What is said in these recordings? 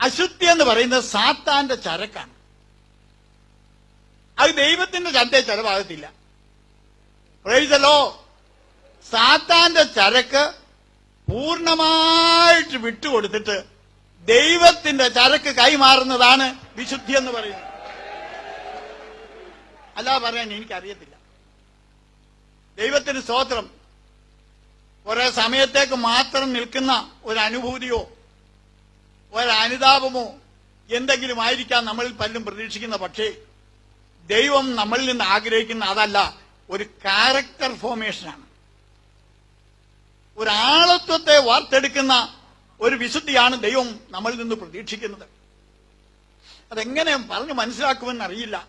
അശുദ്ധി എന്ന് പറയുന്നത് സാത്താന്റെ ചരക്കാണ്. അത് ദൈവത്തിന്റെ ചന്തയെ ചെലവാകത്തില്ല. പ്രൈസലോ സാത്താന്റെ ചരക്ക് പൂർണമായിട്ട് വിട്ടുകൊടുത്തിട്ട് ദൈവത്തിന്റെ ചരക്ക് കൈമാറുന്നതാണ് വിശുദ്ധി എന്ന് പറയുന്നത്. അല്ല പറയാൻ എനിക്കറിയത്തില്ല. ദൈവത്തിന് സ്തോത്രം കുറെ സമയത്തേക്ക് മാത്രം നിൽക്കുന്ന ഒരു അനുഭൂതിയോ ഒരു അനുതാപമോ എന്തെങ്കിലും ആയിരിക്കാം നമ്മളിൽ പലരും പ്രതീക്ഷിക്കുന്ന പക്ഷേ ദൈവം നമ്മളിൽ നിന്ന് ആഗ്രഹിക്കുന്ന അതല്ല ഒരു ക്യാരക്ടർ ഫോർമേഷനാണ് ഒരു ആളത്വത്തെ വാർത്തെടുക്കുന്ന ഒരു വിശുദ്ധിയാണ് ദൈവം നമ്മളിൽ നിന്ന് പ്രതീക്ഷിക്കുന്നത്. അതെങ്ങനെ പറഞ്ഞ് മനസ്സിലാക്കുമെന്ന് അറിയില്ല.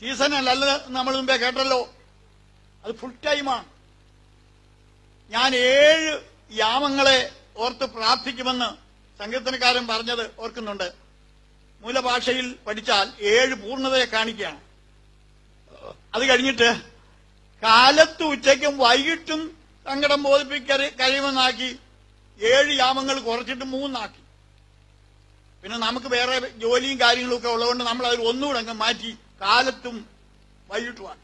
സീസണല്ല നമ്മൾ മുമ്പേ കേട്ടല്ലോ. അത് ഫുൾ ടൈമാണ് ഞാൻ ഏഴ് യാമങ്ങളെ ഓർത്ത് പ്രാർത്ഥിക്കുമെന്ന് സങ്കീർത്തനക്കാരൻ പറഞ്ഞത് ഓർക്കുന്നുണ്ട്. മൂലഭാഷയിൽ പഠിച്ചാൽ ഏഴ് പൂർണതയെ കാണിക്കുകയാണ്. അത് കഴിഞ്ഞിട്ട് കാലത്ത് ഉച്ചയ്ക്കും വൈകിട്ടും സങ്കടം ബോധിപ്പിക്ക കഴിയുമെന്നാക്കി ഏഴ് യാമങ്ങൾ കുറച്ചിട്ട് മൂന്നാക്കി. പിന്നെ നമുക്ക് വേറെ ജോലിയും കാര്യങ്ങളും ഒക്കെ ഉള്ളതുകൊണ്ട് നമ്മൾ അതിൽ ഒന്നുകൂടെ അങ്ങ് മാറ്റി കാലത്തും വൈകിട്ടുമാണ്.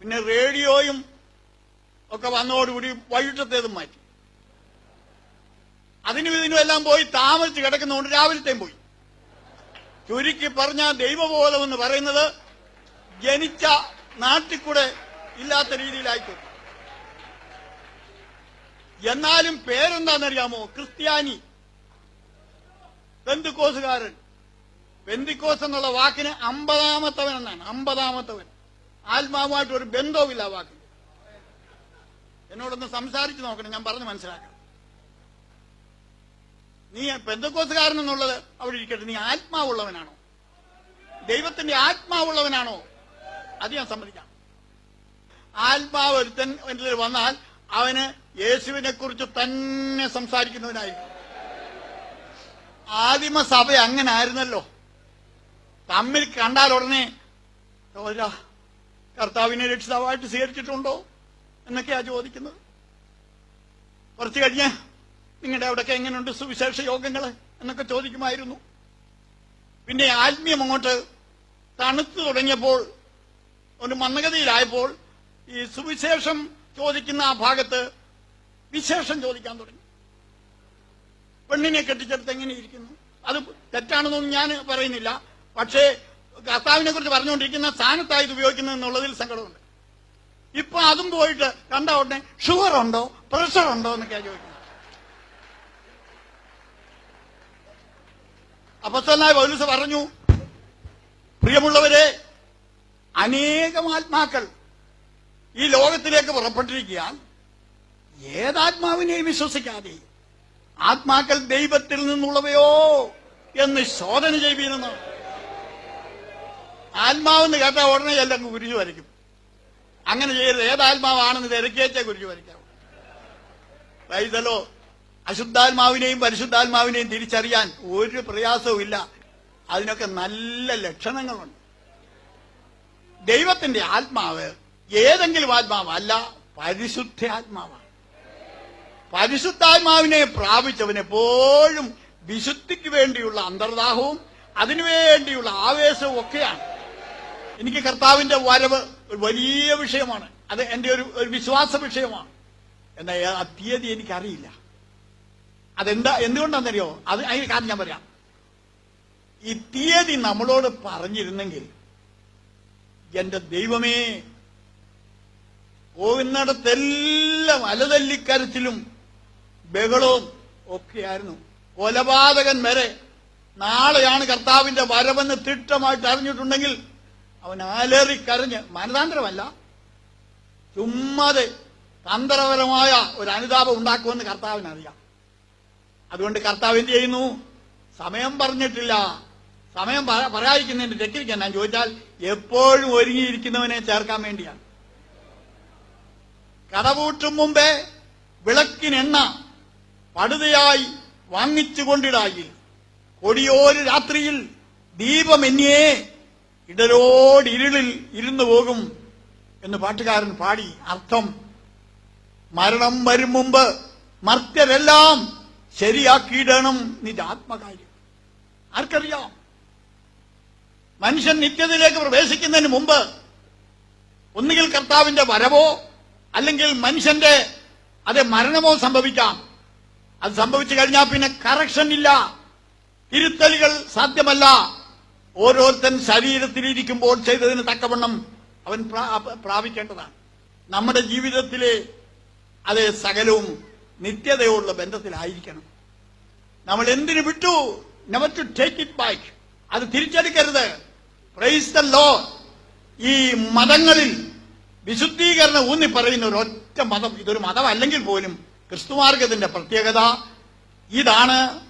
പിന്നെ റേഡിയോയും ഒക്കെ വന്നതോടുകൂടി വൈകിട്ടത്തേതും മാറ്റി. അതിനും ഇതിനും എല്ലാം പോയി താമസിച്ച് കിടക്കുന്നതുകൊണ്ട് രാവിലത്തെയും പോയി. ചുരുക്കി പറഞ്ഞ ദൈവബോധം എന്ന് പറയുന്നത് ജനിച്ച നാട്ടിൽ കൂടെ ഇല്ലാത്ത രീതിയിലായിക്കോട്ടെ എന്നാലും പേരെന്താണെന്നറിയാമോ? ക്രിസ്ത്യാനി. ബന്ധുക്കോസുകാരൻ. ബന്ധിക്കോസ് എന്നുള്ള വാക്കിന് അമ്പതാമത്തവൻ എന്നാണ് അമ്പതാമത്തവൻ. ആത്മാവുമായിട്ട് ഒരു ബന്ധവുമില്ല വാക്കിന് എന്നോടൊന്ന് സംസാരിച്ചു നോക്കണം ഞാൻ പറഞ്ഞു മനസ്സിലാക്കണം. നീ പെന്തക്കോസുകാരൻ എന്നുള്ളത് അവിടെ ഇരിക്കട്ടെ നീ ആത്മാവുള്ളവനാണോ? ദൈവത്തിന്റെ ആത്മാവുള്ളവനാണോ? അത് ഞാൻ സമ്മതിക്കാം. ആത്മാവ് ഒരുത്തൻ എന്നിൽ വന്നാൽ അവന് യേശുവിനെ കുറിച്ച് തന്നെ സംസാരിക്കുന്നവനായിരിക്കും. ആദിമ സഭ അങ്ങനെ ആയിരുന്നല്ലോ തമ്മിൽ കണ്ടാൽ ഉടനെ കർത്താവിനെ രക്ഷിതാവായിട്ട് സ്വീകരിച്ചിട്ടുണ്ടോ? എന്നൊക്കെയാ ചോദിക്കുന്നത്. കുറച്ച് കഴിഞ്ഞ് നിങ്ങളുടെ അവിടെയൊക്കെ എങ്ങനെയുണ്ട് സുവിശേഷ യോഗങ്ങൾ എന്നൊക്കെ ചോദിക്കുമായിരുന്നു. പിന്നെ ആത്മീയം അങ്ങോട്ട് തണുത്തു തുടങ്ങിയപ്പോൾ ഒരു മന്ദഗതിയിലായപ്പോൾ ഈ സുവിശേഷം ചോദിക്കുന്ന ആ ഭാഗത്ത് വിശേഷം ചോദിക്കാൻ തുടങ്ങി. പെണ്ണിനെ കെട്ടിച്ചെടുത്ത് എങ്ങനെ ഇരിക്കുന്നു? അത് തെറ്റാണെന്നൊന്നും ഞാൻ പറയുന്നില്ല. പക്ഷേ കർത്താവിനെ കുറിച്ച് പറഞ്ഞുകൊണ്ടിരിക്കുന്ന സ്ഥാനത്തായി ഇത് ഉപയോഗിക്കുന്നത് എന്നുള്ളതിൽ സങ്കടമുണ്ട്. ഇപ്പൊ അതും പോയിട്ട് കണ്ട ഉടനെ ഷുഗർ ഉണ്ടോ പ്രഷർ ഉണ്ടോ എന്നൊക്കെയാണ് ചോദിക്കുന്നത്. അപ്പസ്തലനായ പൗലൂസ് പറഞ്ഞു പ്രിയമുള്ളവരെ അനേകം ആത്മാക്കൾ ഈ ലോകത്തിലേക്ക് പുറപ്പെട്ടിരിക്കാൻ ഏതാത്മാവിനെയും വിശ്വസിക്കാതെ ആത്മാക്കൾ ദൈവത്തിൽ നിന്നുള്ളവയോ എന്ന് ശോധന ചെയ്യുന്നതാണ് ആത്മാവെന്ന് കേട്ട ഉടനെ എല്ലാം കുരിശു വരയ്ക്കും. അങ്ങനെ ചെയ്യരുത്. ഏതാത്മാവാണെന്ന് തിരക്കിയേച്ചേ കുരിശു വരയ്ക്കാം വൈതലോ അശുദ്ധാത്മാവിനെയും പരിശുദ്ധാത്മാവിനെയും തിരിച്ചറിയാൻ ഒരു പ്രയാസവും ഇല്ല അതിനൊക്കെ നല്ല ലക്ഷണങ്ങളുണ്ട്. ദൈവത്തിന്റെ ആത്മാവ് ഏതെങ്കിലും ആത്മാവല്ല പരിശുദ്ധ ആത്മാവാണ് പരിശുദ്ധാത്മാവിനെ പ്രാപിച്ചവനെപ്പോഴും വിശുദ്ധിക്ക് വേണ്ടിയുള്ള അന്തർദാഹവും അതിനുവേണ്ടിയുള്ള ആവേശവും ഒക്കെയാണ്. എനിക്ക് കർത്താവിന്റെ വരവ് ഒരു വലിയ വിഷയമാണ്. അത് എന്റെ ഒരു ഒരു വിശ്വാസ വിഷയമാണ്. എന്നാൽ ആ തീയതി എനിക്കറിയില്ല. അതെന്താ എന്തുകൊണ്ടാണെന്നറിയോ? അത് അതിന് കാരണം ഞാൻ പറയാം. ഈ തീയതി നമ്മളോട് പറഞ്ഞിരുന്നെങ്കിൽ എന്റെ ദൈവമേ പോകുന്നിടത്തെല്ലാം അലതല്ലിക്കരച്ചിലും ബഹളവും ഒക്കെയായിരുന്നു. കൊലപാതകൻ വരെ നാളെയാണ് കർത്താവിന്റെ വരവെന്ന് തിട്ടമായിട്ട് അറിഞ്ഞിട്ടുണ്ടെങ്കിൽ അവൻ അലറിക്കരഞ്ഞ് മനതാന്തരമല്ല ചുമ്മാതെ തന്ത്രപരമായ ഒരു അനുതാപം ഉണ്ടാക്കുമെന്ന് കർത്താവിന് അറിയാം അതുകൊണ്ട് കർത്താവ് എന്ത് ചെയ്യുന്നു? സമയം പറഞ്ഞിട്ടില്ല. സമയം പറ- പറയാതിരിക്കുന്നതിന്റെ ടെക്നിക്ക് ഞാൻ ചോദിച്ചാൽ എപ്പോഴും ഒരുങ്ങിയിരിക്കുന്നവനെ ചേർക്കാൻ വേണ്ടിയാണ്. കടപൂട്ടും മുമ്പേ വിളക്കിനെണ്ണ പടുതയായി വാങ്ങിച്ചു കൊണ്ടിടായി കൊടിയോര് രാത്രിയിൽ ദീപമെന്നിയേ ഇടരോടിരുളിൽ ഇരുന്നു പോകും എന്ന് പാട്ടുകാരൻ പാടി. അർത്ഥം മരണം വരും മുമ്പ് മർത്യരെല്ലാം ശരിയാക്കിയിടണം നിന്റെ ആത്മകാര്യം. ആർക്കറിയാം? മനുഷ്യൻ നിത്യതയിലേക്ക് പ്രവേശിക്കുന്നതിന് മുമ്പ് ഒന്നുകിൽ കർത്താവിന്റെ വരവോ അല്ലെങ്കിൽ മനുഷ്യന്റെ അത് മരണമോ സംഭവിക്കാം. അത് സംഭവിച്ചു കഴിഞ്ഞാൽ പിന്നെ കറക്ഷൻ ഇല്ല. തിരുത്തലുകൾ സാധ്യമല്ല. ഓരോരുത്തൻ ശരീരത്തിലിരിക്കുമ്പോൾ ചെയ്തതിന് തക്കവണ്ണം അവൻ പ്രാപിക്കേണ്ടതാണ്. നമ്മുടെ ജീവിതത്തിലെ അത് സകലവും നിത്യതയോടുള്ള ബന്ധത്തിലായിരിക്കണം. നമ്മൾ എന്തിനു വിട്ടു? Never to take it back അത് തിരിച്ചെടുക്കരുത്. പ്രൈസ് ദ ലോ ഈ മതങ്ങളിൽ വിശുദ്ധീകരണം ഊന്നി പറയുന്ന ഒറ്റ മതം ഇതൊരു മതമല്ലെങ്കിൽ പോലും ക്രിസ്തുമാർഗത്തിന്റെ പ്രത്യേകത ഇതാണ്.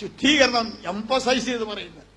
ശുദ്ധീകരണം എംപസൈസ് ചെയ്ത് പറയുന്നത്.